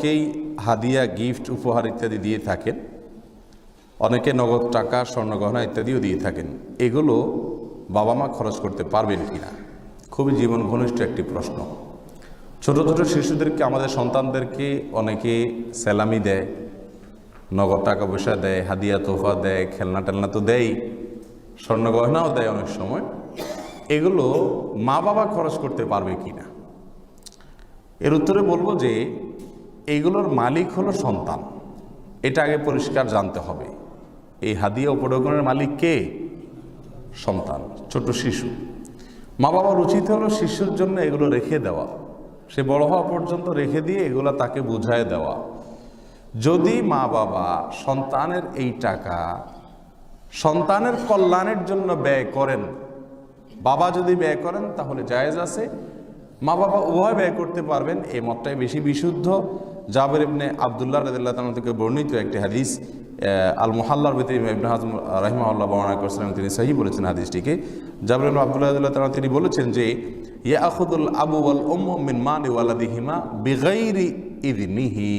অনেকেই হাদিয়া, গিফট, উপহার ইত্যাদি দিয়ে থাকেন। অনেকে নগদ টাকা স্বর্ণগহনা ইত্যাদিও দিয়ে থাকেন। এগুলো বাবা মা খরচ করতে পারবেন কিনা খুবই জীবন ঘনিষ্ঠ একটি প্রশ্ন। ছোট ছোট শিশুদেরকে, আমাদের সন্তানদেরকে অনেকে স্যালামি দেয়, নগদ টাকা পয়সা দেয়, হাদিয়া তোফা দেয়, খেলনা টেলনা তো দেয়, স্বর্ণ গয়নাও দেয় অনেক সময়। এগুলো মা বাবা খরচ করতে পারবে কিনা এর উত্তরে বলব যে এইগুলোর মালিক হলো সন্তান। এটা আগে পরিষ্কার জানতে হবে। এই হাদিয়া উপঢৌকনের মালিক কে? সন্তান, ছোট শিশু। মা বাবার উচিত হলো শিশুর জন্য এগুলো রেখে দেওয়া। সে বড় হওয়া পর্যন্ত রেখে দিয়ে এগুলো তাকে বুঝায় দেওয়া। যদি মা বাবা সন্তানের এই টাকা সন্তানের কল্যাণের জন্য ব্যয় করেন, বাবা যদি ব্যয় করেন তাহলে জায়েজ আছে। মা বাবা উভয় ব্যয় করতে পারবেন, এই মতটাই বেশি বিশুদ্ধ। জাবের ইবনে আবদুল্লাহ রদুল্লাহ তাআলা থেকে বর্ণিত একটি হাদিস আল মুহাল্লার ভিতরে ইবনে হাজম রাহিমাহুল্লাহ বর্ণনা করেছিলেন, তিনি সহি বলেছেন হাদিসটিকে। জাবের ইবনে আবদুল্লাহ রদুল্লাহ তাআলা তিনি বলেছেন যে ইয়া আখুদুল আবু ওয়াল উম্মু মিন মানি ওয়ালাদিহিমা বিগাইরি ইদনিহি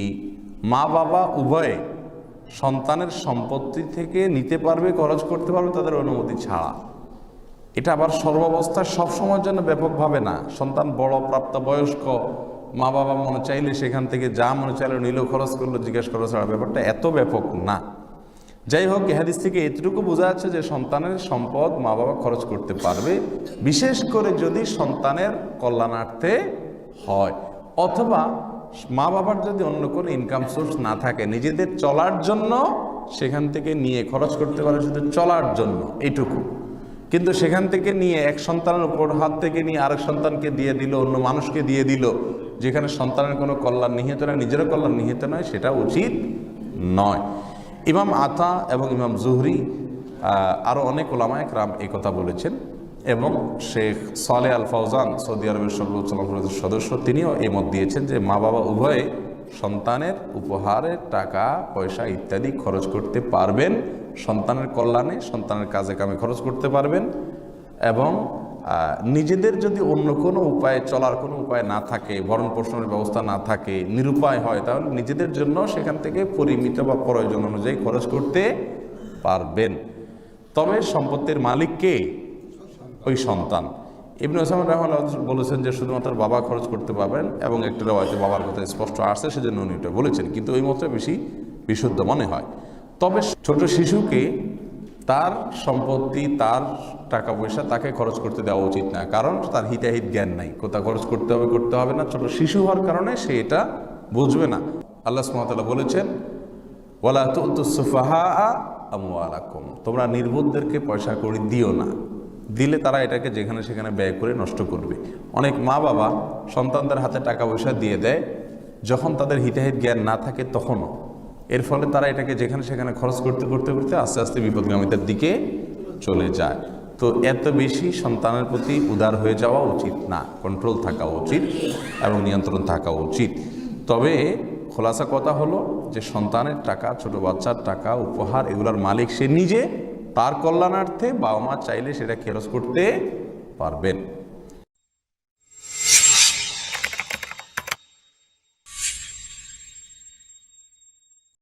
মা বাবা উভয়ে সন্তানের সম্পত্তি থেকে নিতে পারবে, খরচ করতে পারবে, তাদের অনুমতি ছাড়া। এটা আবার সর্বাবস্থায় সবসময়ের জন্য ব্যাপকভাবে না। সন্তান বড়, প্রাপ্তবয়স্ক মা বাবা মনে চাইলে সেখান থেকে যা মনে চাইলে নিলেও খরচ করল, জিজ্ঞেস করা ছাড়া ব্যাপারটা এত ব্যাপক না। যাই হোক এ হাদিস থেকে এতটুকু বোঝা যাচ্ছে যে সন্তানের সম্পদ মা বাবা খরচ করতে পারবে, বিশেষ করে যদি সন্তানের কল্যাণার্থে হয়। অথবা মা বাবার যদি অন্য কোনো ইনকাম সোর্স না থাকে, নিজেদের চলার জন্য সেখান থেকে নিয়ে খরচ করতে পারে শুধু চলার জন্য এইটুকু কিন্তু সেখান থেকে নিয়ে এক সন্তানের উপর হাত থেকে নিয়ে আরেক সন্তানকে দিয়ে দিল, অন্য মানুষকে দিয়ে দিল যেখানে সন্তানের কোনো কল্যাণ নিহিত নয়, নিজেরও কল্যাণ নিহিত নয়, সেটা উচিত নয়। ইমাম আতা এবং ইমাম জুহরি আরও অনেক ওলামায়ক রাম এই কথা বলেছেন এবং শেখ সালে আল ফৌজান সৌদি আরবের সর্বোচ্চ পরিষদের সদস্য, তিনিও এই মত দিয়েছেন যে মা বাবা উভয়ে সন্তানের উপহারের টাকা, পয়সা ইত্যাদি খরচ করতে পারবেন, সন্তানের কল্যাণে, সন্তানের কাজে কামে খরচ করতে পারবেন এবং নিজেদের যদি অন্য কোনো উপায়ে, চলার কোনো উপায় না থাকে, ভরণ পোষণের ব্যবস্থা না থাকে, নিরুপায় হয়, তাহলে নিজেদের জন্য সেখান থেকে পরিমিত বা প্রয়োজন অনুযায়ী খরচ করতে পারবেন। তবে সম্পত্তির মালিক কে? ওই সন্তান। ইবনে ওসামান রহমান বলেছেন যে, শুধুমাত্র বাবা খরচ করতে পারবেন এবং একটা হয়তো বাবার কথা স্পষ্ট আসছে, সেজন্য উনি এটা বলেছেন। কিন্তু ওই মতো বেশি বিশুদ্ধ মনে হয়। তবে ছোট শিশুকে তার সম্পত্তি, তার টাকা পয়সা তাকে খরচ করতে দেওয়া উচিত না। কারণ তার হিতাহিত জ্ঞান নাই। কোথা খরচ করতে হবে করতে হবে না। ছোট শিশু হওয়ার কারণে সে এটা বুঝবে না। আল্লাহ সুমতাল্লাহ বলেছেন, ওয়ালা তুফাহা আমওয়ালাকুম। তোমরা নির্বোধদেরকে পয়সা করে দিও না। দিলে তারা এটাকে যেখানে সেখানে ব্যয় করে নষ্ট করবে। অনেক মা বাবা সন্তানদের হাতে টাকা পয়সা দিয়ে দেয়। যখন তাদের হিতাহিত জ্ঞান না থাকে তখনও। এর ফলে তারা এটাকে যেখানে সেখানে খরচ করতে করতে করতে আস্তে আস্তে বিপদগামিতার দিকে চলে যায়। তো এত বেশি সন্তানের প্রতি উদার হয়ে যাওয়া উচিত না কন্ট্রোল থাকা উচিত এবং নিয়ন্ত্রণ থাকা উচিত। তবে খোলাসা কথা হলো যে সন্তানের টাকা, ছোট বাচ্চার টাকা, উপহার এগুলোর মালিক সে নিজে, তার কল্যাণার্থে বাবা মা চাইলে সেটা খরচ করতে পারবেন।